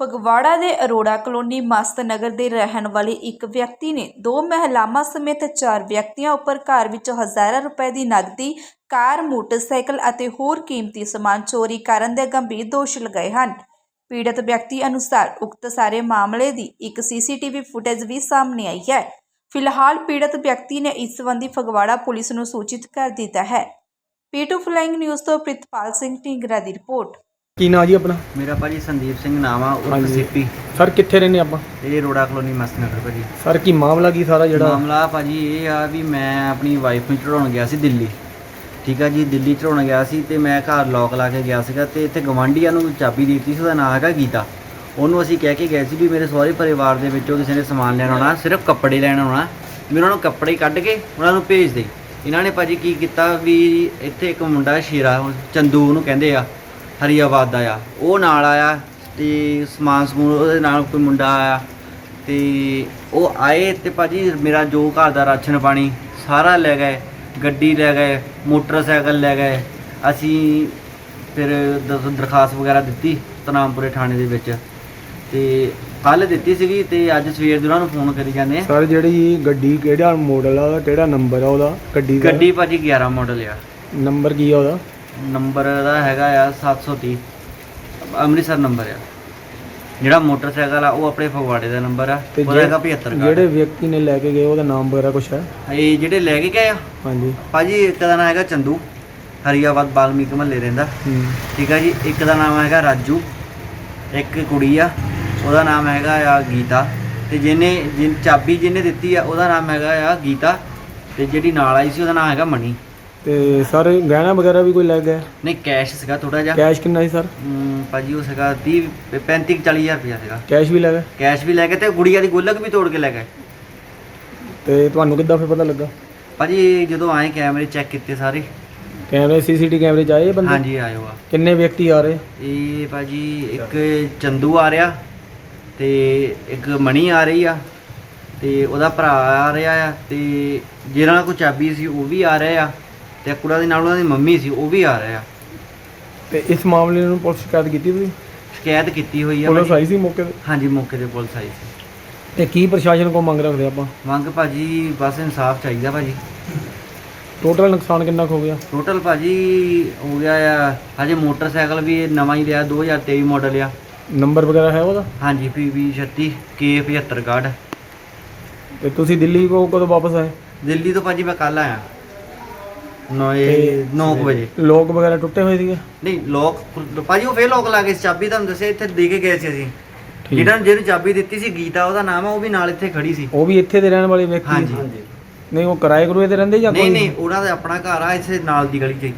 ਫਗਵਾੜਾ ਦੇ ਅਰੋੜਾ ਕਲੋਨੀ ਮਸਤ ਨਗਰ ਦੇ ਰਹਿਣ ਵਾਲੇ ਇੱਕ ਵਿਅਕਤੀ ਨੇ ਦੋ ਮਹਿਲਾਵਾਂ ਸਮੇਤ ਚਾਰ ਵਿਅਕਤੀਆਂ ਉੱਪਰ ਘਰ ਵਿੱਚੋਂ ਹਜ਼ਾਰਾਂ ਰੁਪਏ ਦੀ ਨਕਦੀ, ਕਾਰ, ਮੋਟਰਸਾਈਕਲ ਅਤੇ ਹੋਰ ਕੀਮਤੀ ਸਮਾਨ ਚੋਰੀ ਕਰਨ ਦੇ ਗੰਭੀਰ ਦੋਸ਼ ਲਗਾਏ ਹਨ। ਪੀੜਤ ਵਿਅਕਤੀ ਅਨੁਸਾਰ ਉਕਤ ਸਾਰੇ ਮਾਮਲੇ ਦੀ ਇੱਕ ਸੀਸੀਟੀਵੀ ਫੁਟੇਜ ਵੀ ਸਾਹਮਣੇ ਆਈ ਹੈ। ਫਿਲਹਾਲ ਪੀੜਤ ਵਿਅਕਤੀ ਨੇ ਇਸ ਸੰਬੰਧੀ ਫਗਵਾੜਾ ਪੁਲਿਸ ਨੂੰ ਸੂਚਿਤ ਕਰ ਦਿੱਤਾ ਹੈ। ਪੀਟੂ ਫਲਾਈਂਗ ਨਿਊਜ਼ ਤੋਂ ਪ੍ਰਿਤਪਾਲ ਸਿੰਘ ਢੀਂਗਰਾ ਦੀ ਰਿਪੋਰਟ। ਕੀ ਨਾਂ ਜੀ ਆਪਣਾ? ਮੇਰਾ ਭਾਜੀ ਸੰਦੀਪ ਸਿੰਘ ਨਾਮ ਆ ਉਰਫ ਹਾਂਜੀ। ਸਿੱਪੀ। ਸਰ ਕਿੱਥੇ ਰਹਿੰਦੇ ਆਪਾਂ? ਇਹ ਰੋੜਾ ਕਲੋਨੀ ਮਸਤਨਗਰ ਭਾਜੀ। ਸਰ ਕੀ ਮਾਮਲਾ ਕੀ ਸਾਰਾ ਜਿਹੜਾ? ਮਾਮਲਾ ਭਾਜੀ ਇਹ ਆ ਵੀ ਮੈਂ ਆਪਣੀ ਵਾਈਫ ਨੂੰ ਚੜਾਉਣ ਗਿਆ ਸੀ ਦਿੱਲੀ। ਠੀਕ ਆ ਜੀ ਦਿੱਲੀ ਚੜਾਉਣ ਗਿਆ ਸੀ ਤੇ ਮੈਂ ਘਰ ਲੋਕ ਲਾ ਕੇ ਗਿਆ ਸੀਗਾ ਤੇ ਇੱਥੇ ਗਵਾਂਢੀਆਂ ਨੂੰ ਚਾਬੀ ਦੇ ਦਿੱਤੀ ਸੀ ਉਹਦਾ ਨਾਂ ਹੈਗਾ ਗੀਤਾ। ਉਹਨੂੰ ਅਸੀਂ ਕਹਿ ਕੇ ਗਏ ਸੀ ਵੀ ਮੇਰੇ ਸਹੁਰੇ ਪਰਿਵਾਰ ਦੇ ਵਿੱਚੋਂ ਕਿਸੇ ਨੇ ਸਮਾਨ ਲੈਣ ਆਉਣਾ ਸਿਰਫ ਕੱਪੜੇ ਲੈਣ ਆਉਣਾ। ਵੀ ਉਹਨਾਂ ਨੂੰ ਕੱਪੜੇ ਕੱਢ ਕੇ ਉਹਨਾਂ ਨੂੰ ਭੇਜ ਦੇ। ਇਹਨਾਂ ਨੇ ਭਾਜੀ ਕੀ ਕੀਤਾ ਵੀ ਇੱਥੇ ਇੱਕ ਮੁੰਡਾ ਸ਼ੇਰਾ ਉਹ ਚੰਦੂ ਉਹਨੂੰ ਕਹਿੰਦੇ ਆ। ਹਰੀਆਬਾਦ ਦਾ ਆ। ਉਹ ਨਾਲ ਆਇਆ ਤੇ ਸਮਾਨ ਸਮੂਨ ਉਹਦੇ ਨਾਲ ਕੋਈ ਮੁੰਡਾ ਆਇਆ ਤੇ ਉਹ ਆਏ ਤੇ ਭਾਜੀ ਮੇਰਾ ਜੋ ਘਰ ਦਾ ਰਾਸ਼ਨ ਪਾਣੀ ਸਾਰਾ ਲੈ ਗਏ ਗੱਡੀ ਲੈ ਗਏ ਮੋਟਰਸਾਈਕਲ ਲੈ ਗਏ। ਅਸੀਂ ਫਿਰ ਦਰ- ਦਰਖਾਸਤ ਵਗੈਰਾ ਦਿੱਤੀ ਤਨਾਮਪੁਰੇ ਥਾਣੇ ਦੇ ਵਿੱਚ ਤੇ ਕੱਲ ਦਿੱਤੀ ਸੀਗੀ ਤੇ ਅੱਜ ਸਵੇਰ ਦੇ ਉਹਨਾਂ ਨੂੰ ਫੋਨ ਕਰੀ ਜਾਂਦੇ ਆ। ਸਰ ਜਿਹੜੀ ਗੱਡੀ ਕਿਹੜਾ ਮਾਡਲ ਆ ਉਹਦਾ ਕਿਹੜਾ ਨੰਬਰ ਆ ਉਹਦਾ? ਗੱਡੀ ਦਾ? ਗੱਡੀ ਭਾਜੀ 11 ਮਾਡਲ ਆ। ਨੰਬਰ ਕੀ ਆ ਉਹਦਾ? ਨੰਬਰ ਦਾ ਹੈਗਾ ਆ 730 ਅੰਮ੍ਰਿਤਸਰ ਨੰਬਰ ਆ। ਜਿਹੜਾ ਮੋਟਰਸਾਈਕਲ ਆ ਉਹ ਆਪਣੇ ਫਗਵਾੜੇ ਦਾ ਨੰਬਰ ਆ। ਤੇ ਉਹਦਾ ਜਿਹੜੇ- ਹੈਗਾ 75 ਜਿਹੜੇ ਵਿਅਕਤੀ ਨੇ ਲੈ ਕੇ ਗਏ ਉਹਦਾ ਨਾਮ ਵਗੈਰਾ ਕੁਛ ਹੈ? ਇਹ ਜਿਹੜੇ ਲੈ ਕੇ ਗਏ ਆ? ਹਾਂਜੀ। ਭਾਜੀ ਇੱਕ ਦਾ ਨਾਮ ਹੈਗਾ ਚੰਦੂ। ਹਰੀਆਬਾਦ ਬਾਲਮੀਕ ਮਹੱਲੇ ਰਹਿੰਦਾ। ਹੂੰ। ਠੀਕ ਹੈ ਜੀ ਇੱਕ ਦਾ ਨਾਮ ਹੈਗਾ ਰਾਜੂ। ਇੱਕ ਕੁੜੀ ਆ ਉਹਦਾ ਨਾਮ ਹੈਗਾ ਆ ਗੀਤਾ। ਤੇ ਜਿਹਨੇ ਜਿਨ ਚਾਬੀ ਜਿਹਨੇ ਦਿੱਤੀ ਆ ਉਹਦਾ ਨਾਮ ਹੈਗਾ ਆ ਗੀਤਾ। ਤੇ ਜਿਹੜੀ ਨਾਲ ਆਈ ਸੀ ਉਹਦਾ ਨਾਮ ਹੈਗਾ ਮਣੀ ਤੇ ਸਰ ਗਹਿਣਾ ਵਗੈਰਾ ਵੀ ਕੋਈ ਲੈ ਗਿਆ ਨਹੀਂ ਕੈਸ਼ ਸੀਗਾ ਥੋੜਾ ਜਿਹਾ। ਕੈਸ਼ ਕਿੰਨਾ ਸੀ ਸਰ? ਹਮ, ਭਾਜੀ ਉਹ ਸੀਗਾ 30 35 40000 ਰੁਪਇਆ ਸੀਗਾ। ਕੈਸ਼ ਵੀ ਲੈ ਗਏ? ਕੈਸ਼ ਵੀ ਲੈ ਤੇ ਗੁੜੀਆ ਦੀ ਗੁੱਲਕ ਵੀ ਤੋੜ ਕੇ ਲੈ ਗਏ। ਤੇ ਤੁਹਾਨੂੰ ਕਿੱਦਾਂ ਫਿਰ ਪਤਾ ਲੱਗਾ? ਭਾਜੀ ਜਦੋਂ ਆਏ ਕੈਮਰੇ ਚੈੱਕ ਕੀਤੇ ਸਾਰੇ। ਕੈਮਰੇ ਸੀਸੀਟੀ ਕੈਮਰੇ ਚ ਆਏ ਇਹ ਬੰਦੇ? ਹਾਂਜੀ ਆਇਓ ਆ ਕਿੰਨੇ ਵਿਅਕਤੀ ਆ ਰਹੇ? ਇਹ ਭਾਜੀ ਇੱਕ ਚੰਦੂ ਆ ਰਿਹਾ ਤੇ ਇੱਕ ਮਣੀ ਆ ਰਹੀ ਆ ਤੇ ਉਹਦਾ ਭਰਾ ਆ ਰਿਹਾ ਆ ਤੇ ਜਿਹਨਾਂ ਕੋਈ ਚਾਬੀ ਸੀ ਉਹ ਵੀ ਆ ਰਿਹਾ ਆ। ਤੇ ਕੁੜਾ ਦੇ ਨਾਲ ਉਹਨਾਂ ਦੀ ਮੰਮੀ ਸੀ ਉਹ ਵੀ ਆ ਰਿਹਾ ਆ। ਤੇ ਇਸ ਮਾਮਲੇ ਨੂੰ ਪੁਲਿਸ ਸ਼ਿਕਾਇਤ ਕੀਤੀ ਤੁਸੀਂ ਸ਼ਿਕਾਇਤ ਕੀਤੀ ਹੋਈ ਆ ਪੁਲਿਸ ਭਾਜੀ। ਆਈ ਸੀ ਮੌਕੇ ਤੇ? ਹਾਂਜੀ ਮੌਕੇ ਤੇ ਪੁਲਿਸ ਆਈ ਸੀ। ਤੇ ਕੀ ਪ੍ਰਸ਼ਾਸਨ ਕੋ ਮੰਗ ਰੱਖਦੇ ਆਪਾਂ? ਮੰਗ ਭਾਜੀ ਬਸ ਇਨਸਾਫ ਚਾਹੀਦਾ ਭਾਜੀ। ਟੋਟਲ ਨੁਕਸਾਨ ਕਿੰਨਾ ਕੁ ਹੋ ਗਿਆ? ਟੋਟਲ ਭਾਜੀ ਹੋ ਗਿਆ ਆ ਹਜੇ ਮੋਟਰਸਾਈਕਲ ਵੀ ਇਹ ਨਵਾਂ ਹੀ ਲਿਆ 2023 ਮਾਡਲ ਆ। ਨੰਬਰ ਵਗੈਰਾ ਹੈ ਉਹਦਾ? ਹਾਂਜੀ PV 36 K75 ਕਾਰਡ ਤੇ ਤੁਸੀਂ ਦਿੱਲੀ ਕੋ ਕਦੋਂ ਵਾਪਸ ਆਏ? ਦਿੱਲੀ ਤੋਂ ਭਾਜੀ ਮੈਂ ਕੱਲ ਆਇਆ। 9 ਤੇ 9 ਵਜੇ। ਲੋਕ ਵਗੈਰਾ ਟੁੱਟੇ ਹੋਏ ਸੀਗੇ? ਨਹੀਂ ਲੋਕ ਭਾਜੀ ਉਹ ਫੇਰ ਲੋਕ ਲਾ ਕੇ ਚਾਬੀ ਤੁਹਾਨੂੰ ਦੱਸਿਆ ਇੱਥੇ ਦੇ ਕੇ ਗਏ ਸੀ ਅਸੀਂ। ਜਿਹੜਾ ਜਿਹਨੂੰ ਚਾਬੀ ਦਿੱਤੀ ਸੀ ਗੀਤਾ ਉਹਦਾ ਨਾਮ ਆ ਉਹ ਵੀ ਨਾਲ ਇੱਥੇ ਖੜੀ ਸੀ। ਉਹ ਵੀ ਇੱਥੇ ਦੇ ਰਹਿਣ ਵਾਲੇ ਵਿਅਕਤੀ? ਹਾਂਜੀ। ਨਹੀਂ ਉਹ ਕਿਰਾਏ ਕਰੂਏ ਤੇ ਰਹਿੰਦੇ ਜਾਂ ਨਹੀਂ ਕੋਈ? ਨਹੀਂ ਉਹਨਾਂ ਦਾ ਆਪਣਾ ਘਰ ਆ ਇੱਥੇ ਨਾਲ ਦੀ ਗਲੀ 'ਚ।